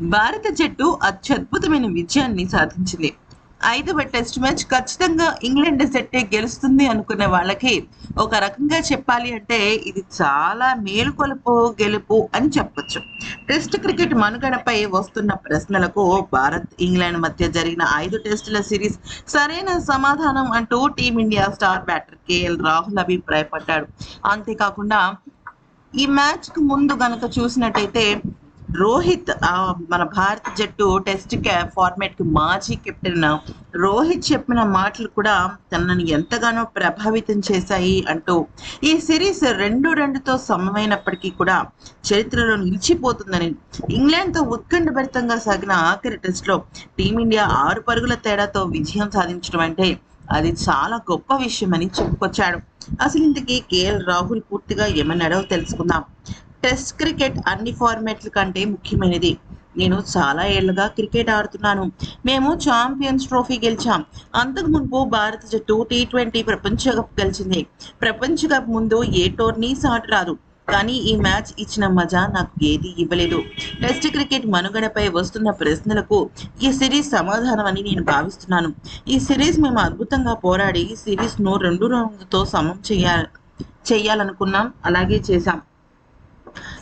భారత జట్టు అత్యద్భుతమైన విజయాన్ని సాధించింది. ఐదవ టెస్ట్ మ్యాచ్ ఖచ్చితంగా ఇంగ్లాండ్ జట్టే గెలుస్తుంది అనుకున్న వాళ్ళకి ఒక రకంగా చెప్పాలి అంటే ఇది చాలా మేలుకొలుపు గెలుపు అని చెప్పొచ్చు. టెస్ట్ క్రికెట్ మనుగడపై వస్తున్న ప్రశ్నలకు భారత్ ఇంగ్లాండ్ మధ్య జరిగిన ఐదు టెస్టుల సిరీస్ సరైన సమాధానం అంటూ team India star batter KL Rahul అభిప్రాయపడ్డాడు. అంతేకాకుండా ఈ మ్యాచ్కు ముందు గనక చూసినట్టయితే రోహిత్ మన భారత జట్టు టెస్ట్ ఫార్మాట్కి మాజీ కెప్టెన్ రోహిత్ చెప్పిన మాటలు కూడా తనని ఎంతగానో ప్రభావితం చేశాయి అంటూ ఈ సిరీస్ రెండు రెండుతో సమమైనప్పటికీ కూడా చరిత్రలో నిలిచిపోతుందని ఇంగ్లాండ్తో ఉత్కంఠభరితంగా సాగిన ఆఖరి టెస్ట్లో టీమిండియా ఆరు పరుగుల తేడాతో విజయం సాధించడం అంటే అది చాలా గొప్ప విషయం అని చెప్పుకొచ్చాడు. అసలు ఇంతకీ కేఎల్ రాహుల్ పూర్తిగా ఏమన్నాడో తెలుసుకుందాం. టెస్ట్ క్రికెట్ అన్ని ఫార్మాట్ల కంటే ముఖ్యమైనది. నేను చాలా ఏళ్ళుగా క్రికెట్ ఆడుతున్నాను. మేము ఛాంపియన్స్ ట్రోఫీ గెలిచాం. అంతకు మునుపు భారత జట్టు టీ ట్వంటీ ప్రపంచ కప్ గెలిచింది. ప్రపంచ కప్ ముందు ఏ టోర్నీ సాటి రాదు కానీ ఈ మ్యాచ్ ఇచ్చిన మజా నాకు ఏది ఇవ్వలేదు. టెస్ట్ క్రికెట్ మనుగడపై వస్తున్న ప్రశ్నలకు ఈ సిరీస్ సమాధానం అని నేను భావిస్తున్నాను. ఈ సిరీస్ మేము అద్భుతంగా పోరాడి ఈ సిరీస్ను రెండు రౌండ్లతో సమం చేయాలి చేయాలనుకున్నాం. అలాగే చేశాం.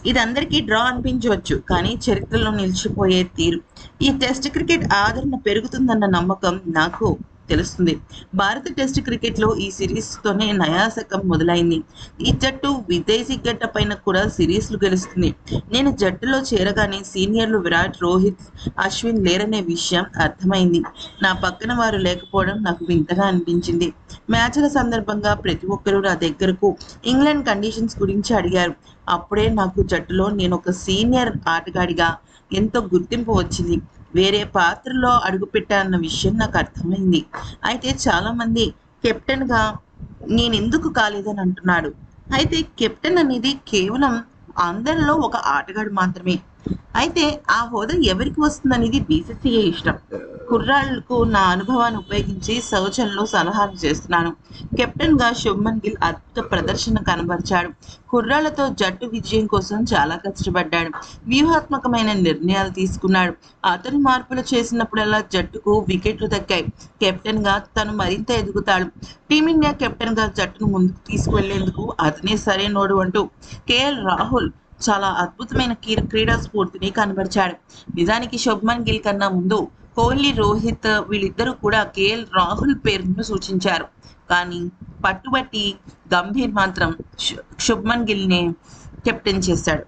ఇది అందరికీ డ్రా అనిపించవచ్చు కానీ చరిత్రలో నిలిచిపోయే తీరు. ఈ టెస్ట్ క్రికెట్ ఆదరణ పెరుగుతుందన్న నమ్మకం నాకు. తెలుస్తుంది. భారత టెస్ట్ క్రికెట్లో ఈ సిరీస్ తోనే నయాశకం మొదలైంది. ఈ జట్టు విదేశీ గడ్డ పైన కూడా సిరీస్లు గెలుస్తుంది. నేను జట్టులో చేరగానే సీనియర్లు విరాట్ రోహిత్ అశ్విన్ లేరనే విషయం అర్థమైంది. నా పక్కన వారు లేకపోవడం నాకు వింతగా అనిపించింది. మ్యాచ్ల సందర్భంగా ప్రతి ఒక్కరూ నా దగ్గరకు ఇంగ్లాండ్ కండిషన్స్ గురించి అడిగారు. అప్పుడే నాకు జట్టులో నేను ఒక సీనియర్ ఆటగాడిగా ఎంతో గుర్తింపు వచ్చింది. వేరే పాత్రలో అడుగుపెట్టానన్న విషయం నాకు అర్థమైంది. అయితే చాలా మంది కెప్టెన్గా నేను ఎందుకు కాలేదని అంటున్నాడు. అయితే కెప్టెన్ అనేది కేవలం అందరిలో ఒక ఆటగాడు మాత్రమే. అయితే ఆ హోదా ఎవరికి వస్తుందనేది బీసీసీఏ ఇష్టం. కుర్రాళ్ళకు నా అనుభవాన్ని ఉపయోగించి సౌజన్లో సలహాలు చేస్తున్నాను. కెప్టెన్గా శుభ్మన్ గిల్ అద్భుత ప్రదర్శన కనబరిచాడు. కుర్రాళ్ళతో జట్టు విజయం కోసం చాలా కష్టపడ్డాడు. వ్యూహాత్మకమైన నిర్ణయాలు తీసుకున్నాడు. అతను మార్పులు చేసినప్పుడల్లా జట్టుకు వికెట్లు దక్కాయి. కెప్టెన్గా తను మరింత ఎదుగుతాడు. టీమిండియా కెప్టెన్గా జట్టును ముందుకు తీసుకువెళ్ళేందుకు అతనే సరైనోడు అంటూ కేఎల్ రాహుల్ చాలా అద్భుతమైన క్రీడా స్ఫూర్తిని కనబరిచాడు. నిజానికి శుభ్మన్ గిల్ కన్నా ముందు కోహ్లీ రోహిత్ వీళ్ళిద్దరూ కూడా కేఎల్ రాహుల్ పేరును సూచించారు. కానీ పట్టుబట్టి గంభీర్ మాత్రం శుభ్మన్ గిల్ని కెప్టెన్ చేశాడు.